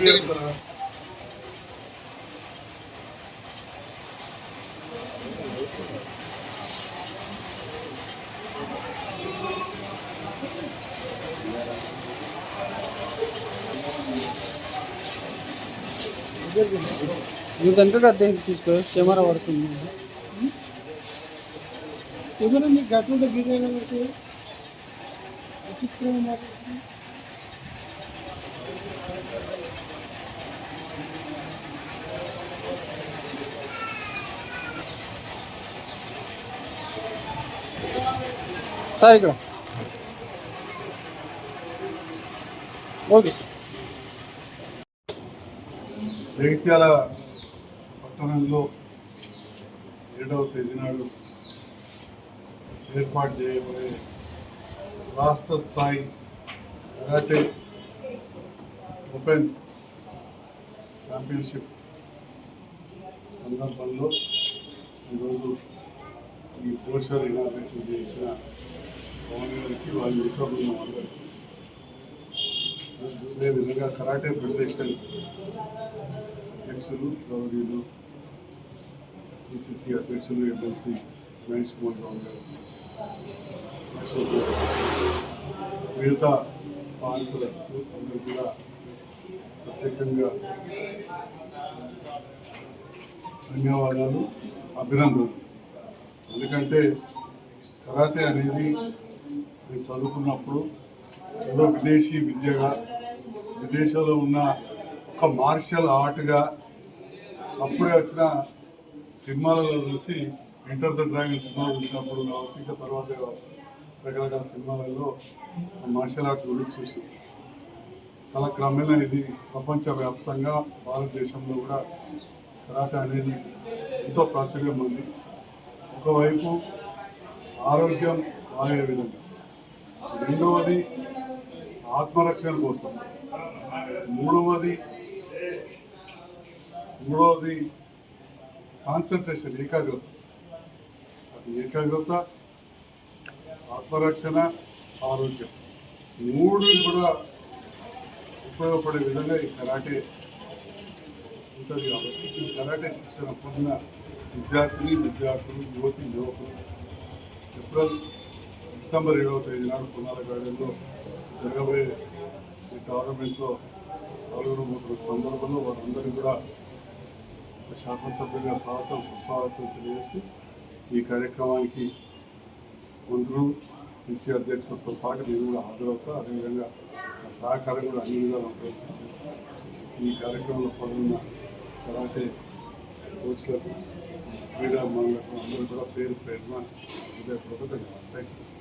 ఉపయోగిస్తారా నువ్వు కనుక అద్దె తీసుకో కెమెరా పడుతుంది ఏమైనా మీకు గట్ల గిరిజన విచిత్రమైన సార్ ఇక్కడ ఓకే సార్ జగిత్యాల పట్టణంలో ఏడవ తేదీ నాడు ఏర్పాటు చేయబోయే రాష్ట్ర స్థాయి కరాటే ఓపెన్ ఛాంపియన్షిప్ సందర్భంలో ఈరోజు ఈ పోస్టర్ ఇనాగ్రేషన్ చేయించిన పవన్ గారికి వాళ్ళ మిత్ర బృందం అదేవిధంగా కరాటే ఫెడరేషన్ అధ్యక్షులు గౌరీలు పిసిసి అధ్యక్షులు ఎమ్మెల్సీ మహేష్ కుమార్ రావు గారు గారు, మిగతా స్పాన్సరర్స్కు అందరూ కూడా ప్రత్యేకంగా ధన్యవాదాలు అభినందనలు. ఎందుకంటే కరాటే అనేది నేను చదువుకున్నప్పుడు ఏదో విదేశీ విద్యగా విదేశంలో ఉన్న ఒక మార్షల్ ఆర్ట్గా అప్పుడే వచ్చిన సినిమాలలో చూసి ఎంటర్ ద డ్రాగన్ సినిమా చూసినప్పుడు కావచ్చు ఇంకా తర్వాత కావచ్చు రకరకాల సినిమాలలో మార్షల్ ఆర్ట్స్ గురించి చూసి. అలా క్రమేణా ఇది ప్రపంచవ్యాప్తంగా భారతదేశంలో కూడా కరాటే అనేది ఎంతో ప్రాచుర్యం ఉంది ఒకవైపు ఆరోగ్యం బాగే విధంగా రెండవది ఆత్మరక్షణ కోసం. మూడవది మూడవది కాన్సన్ట్రేషన్ ఏకాగ్రత. అది ఏకాగ్రత ఆత్మరక్షణ ఆరోగ్యం. మూడు కూడా ఉపయోగపడే విధంగా ఈ కరాటే ఉంటుంది కాబట్టి ఈ కరాటే శిక్షణ పొందిన విద్యార్థిని విద్యార్థులు యువతి యువకులు ఎప్పుడూ డిసెంబర్ ఇరవై తేదీ నాడు పునాల గార్డెన్లో జరగబోయే ఈ టోర్నమెంట్లో పాల్గొనబోతున్న సందర్భంలో వారందరికీ కూడా శాసనసభ్యులుగా స్వాగతం సుస్వాగతం తెలియజేస్తూ ఈ కార్యక్రమానికి మంత్రులు పిసి అధ్యక్షులతో పాటు నేను కూడా హాజరవుతా అదేవిధంగా సహకారం కూడా అన్ని విధాలు ఈ కార్యక్రమంలో పాల్గొన్న కరాటే కోచ్లకు క్రీడా మనులకు అందరూ కూడా పేరు పేరున హృదయపూర్వక ధన్యవాదాలు థ్యాంక్ యూ